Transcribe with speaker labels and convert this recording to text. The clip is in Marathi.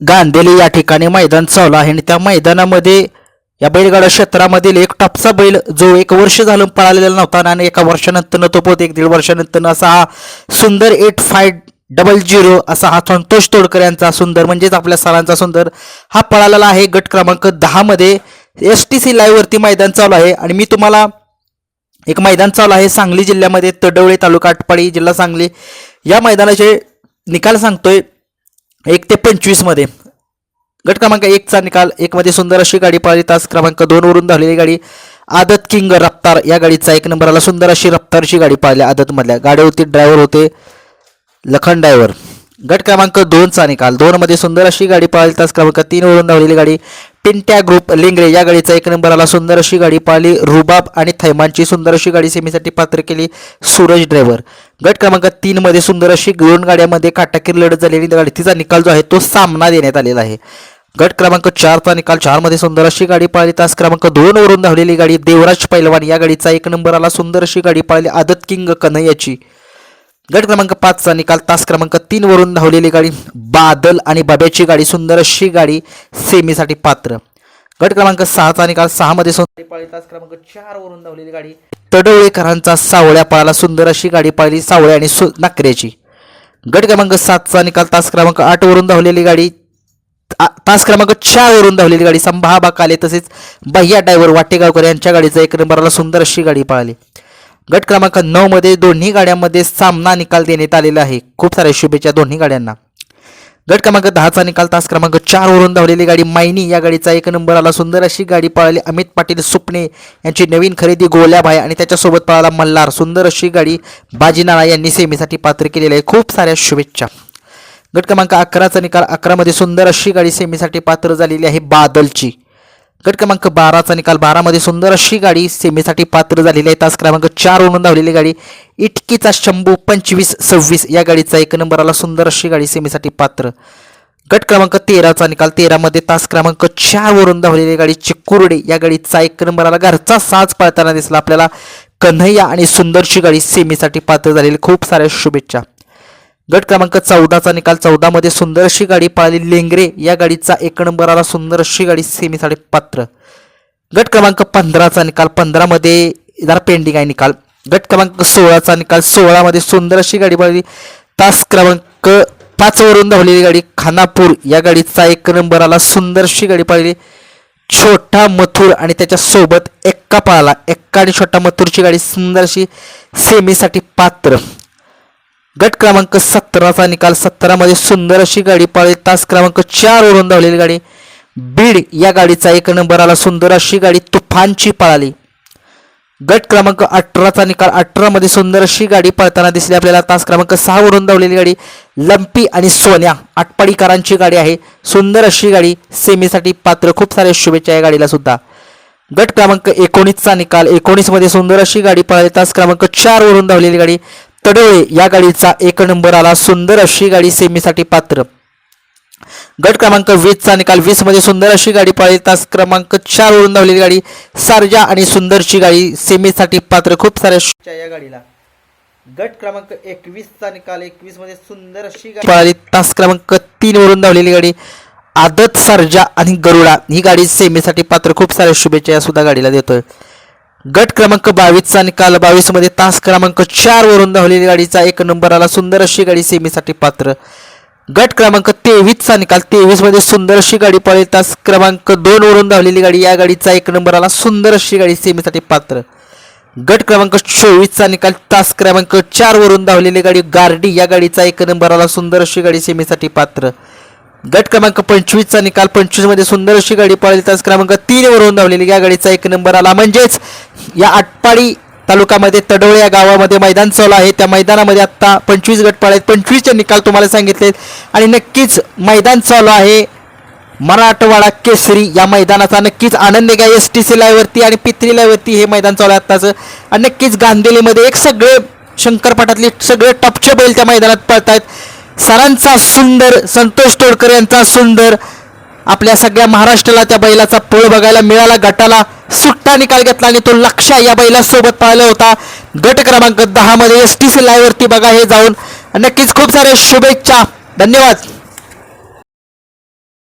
Speaker 1: गांधेली या ठिकाणी मैदान चालू आहे आणि त्या मैदानामध्ये या बैलगाडा क्षेत्रामधील एक टपचा बैल जो एक वर्ष झालं पळालेला नव्हता आणि एका वर्षानंतर तो पोत एक दीड वर्षानंतर असा हा सुंदर एट फाय डबल झिरो असा हा संतोष तोडकर यांचा सुंदर म्हणजेच आपल्या सरांचा सुंदर हा पळालेला आहे गट क्रमांक दहामध्ये एस टी सी लाईव्हवरती मैदान चालू आहे आणि मी तुम्हाला एक मैदान चालू आहे सांगली जिल्ह्यामध्ये तडवळे तालुका आटपाडी जिल्हा सांगली. या मैदानाचे निकाल सांगतोय. एक ते पंचवीसमध्ये गट क्रमांक एकचा निकाल. एकमध्ये सुंदर अशी गाडी पाळली तास क्रमांक दोनवरून धावलेली गाडी आदत किंग रफ्तार या गाडीचा एक नंबर आला सुंदर अशी रफ्तारची गाडी पाळली आदतमधल्या. गाडीवरती ड्रायव्हर होते लखन ड्रायव्हर गट क्रमांक दोनचा निकाल. दोनमध्ये सुंदर अशी गाडी पाळली तास क्रमांक तीनवरून धावलेली गाडी पिंट्या ग्रुप लिंगरे या गाडीचा एक नंबर आला. सुंदर अशी गाडी पाळली. रुबाब आणि थैमानची सुंदर अशी गाडी सेमीसाठी पात्र केली सूरज ड्रायव्हर गट क्रमांक तीनमध्ये सुंदर अशी दोन गाड्यामध्ये काटाकीर लढत झालेली गाडी तिचा निकाल जो आहे तो सामना देण्यात आलेला आहे. गट क्रमांक चारचा निकाल चारमध्ये सुंदर अशी गाडी पाळली. तास क्रमांक दोन वरून धावलेली गाडी देवराज पैलवान या गाडीचा एक नंबर आला. सुंदर अशी गाडी पाळली आदत किंग कन्हैयाची. गट क्रमांक पाचचा निकाल. तास क्रमांक तीन वरून धावलेली गाडी बादल आणि बाब्याची गाडी सुंदर अशी गाडी सेमीसाठी पात्र. गट क्रमांक सहाचा निकाल सहामध्ये सुंदर पाळी तास क्रमांक चार वरून धावलेली गाडी तडवळेकरांचा सावळ्या पळाला सुंदर अशी गाडी पाळली सावळ्या आणि सु नाकऱ्याची. गट क्रमांक सातचा निकाल. तास क्रमांक आठ वरून धावलेली गाडी तास क्रमांक चार वरून धावलेली गाडी संभाबा काले तसेच भैया ड्रायव्हर वाटेगावकर यांच्या गाडीचा एक नंबरला सुंदर अशी गाडी पळाली. गट क्रमांक नऊ मध्ये दोन्ही गाड्यांमध्ये सामना निकाल देण्यात आलेला आहे. खूप साऱ्या शुभेच्छा दोन्ही गाड्यांना. गट क्रमांक दहाचा निकाल तास क्रमांक चार वरून धावलेली गाडी मायनी. या गाडीचा एक नंबर आला. सुंदर अशी गाडी पळाली. अमित पाटील सुपणे यांची नवीन खरेदी गोल्याभाई आणि त्याच्यासोबत पळाला मल्हार. सुंदर अशी गाडी बाजीनाळा यांनी सेमीसाठी पात्र केलेली आहे. खूप साऱ्या शुभेच्छा. गट क्रमांक अकराचा निकाल अकरामध्ये सुंदर अशी गाडी सेमीसाठी पात्र झालेली आहे बादलची. गट क्रमांक बाराचा निकाल. बारामध्ये सुंदर अशी गाडी सेमीसाठी पात्र झालेली आहे. तास क्रमांक चार वरून धावलेली गाडी इटकीचा शंभू पंचवीस सव्वीस या गाडीचा एक नंबराला सुंदर अशी गाडी सेमीसाठी पात्र. गट क्रमांक तेराचा निकाल. तेरामध्ये तास क्रमांक चार वरून धावलेली गाडी चिकुर्डे या गाडीचा एक नंबराला घरचा साज पळताना दिसला. आपल्याला कन्हैया आणि सुंदरशी गाडी सेमीसाठी पात्र झालेली. खूप साऱ्या शुभेच्छा. गट क्रमांक चौदाचा निकाल. चौदामध्ये सुंदर अशी गाडी पळाली लेंगरे या गाडीचा एक नंबर आला सुंदर अशी गाडी सेमीसाठी पात्र. गट क्रमांक पंधराचा निकाल. पंधरामध्ये जरा पेंडिंग आहे निकाल. गट क्रमांक सोळाचा निकाल. सोळामध्ये सुंदर अशी गाडी पळाली. तास क्रमांक पाचवरून धावलेली गाडी खानापूर या गाडीचा एक नंबर आला गाडी पळाली. छोटा मथुर आणि त्याच्यासोबत एक्का पळाला. एक्का आणि छोटा मथुरची गाडी सुंदर अशी सेमीसाठी पात्र. गट क्रमांक सतराचा निकाल. सतरामध्ये सुंदर अशी गाडी पाळली. तास क्रमांक चार वरून धावलेली गाडी. बीड या गाडीचा एक नंबर आला. सुंदर अशी गाडी तुफानची पळाली. गट क्रमांक अठराचा निकाल. अठरामध्ये सुंदर अशी गाडी पळताना दिसली आपल्याला. तास क्रमांक सहा वरून धावलेली गाडी लंपी आणि सोन्या आटपाडीकरांची गाडी आहे. सुंदर अशी गाडी सेमीसाठी पात्र. खूप साऱ्या शुभेच्छा या गाडीला सुद्धा. गट क्रमांक एकोणीसचा निकाल. एकोणीसमध्ये सुंदर अशी गाडी पळाली. तास क्रमांक चार वरून धावलेली गाडी. तडोळे या गाडीचा एक नंबर आला. सुंदर अशी गाडी सेमीसाठी पात्र. गट क्रमांक वीसचा निकाल. वीसमध्ये सुंदर अशी गाडी पळाली. तास क्रमांक चार वरून धावलेली गाडी सारजा आणि सुंदरची गाडी सेमीसाठी पात्र. खूप साऱ्या शुभेच्छा या गाडीला. गट क्रमांक एकवीसचा निकाल. एकवीसमध्ये सुंदर अशी गाडी पळाली. तास क्रमांक तीन वरून धावलेली गाडी आदत सारजा आणि गरुडा. ही गाडी सेमीसाठी पात्र. खूप साऱ्या शुभेच्छा या सुद्धा गाडीला देतोय. गट क्रमांक बावीसचा निकाल बावीसमध्ये तास क्रमांक चार वरून धावलेली गाडीचा एक नंबर आला. सुंदर अशी गाडी सेमीसाठी पात्र. गट क्रमांक तेवीसचा निकाल तेवीसमध्ये सुंदर अशी गाडी पळेल. तास क्रमांक दोन वरून धावलेली गाडी या गाडीचा एक नंबर आला. सुंदर अशी गाडी सेमीसाठी पात्र. गट क्रमांक चोवीसचा निकाल तास क्रमांक चार वरून धावलेली गाडी गार्डी या गाडीचा एक नंबर आला. सुंदर अशी गाडी सेमीसाठी पात्र. गट क्रमांक पंचवीसचा निकाल पंचवीसमध्ये सुंदर अशी गाडी पळेल. तास क्रमांक तीन वरून धावलेली या गाडीचा एक नंबर आला. म्हणजेच या आटपाडी तालुक्यामध्ये तडोळे या गावामध्ये मैदान चालू आहे. त्या मैदानामध्ये आत्ता पंचवीस गट आहेत पंचवीसचे निकाल तुम्हाला सांगितले आणि नक्कीच मैदान चालू आहे. मराठवाडा केसरी या मैदानाचा नक्कीच आनंद घ्या. एस टी सी लायवरती आणि पित्री लायवरती हे मैदान चालू आहे आत्ताचं. आणि नक्कीच गांधेलीमध्ये एक सगळे शंकरपाठातले सगळे टपचे बैल त्या मैदानात पळत आहेत सरांचा सुंदर संतोष तोडकर यांचा सुंदर आपल्या सगळ्या महाराष्ट्राला त्या बैलाचा पळ बघायला मिळाला गटाला सुट्टा निकाल घेतला आणि तो लक्षा या बैलासोबत पाहिला होता. गट क्रमांक दहा मध्ये एस टी सी लाईव्हवरती बघा हे जाऊन. नक्कीच खूप साऱ्या शुभेच्छा. धन्यवाद.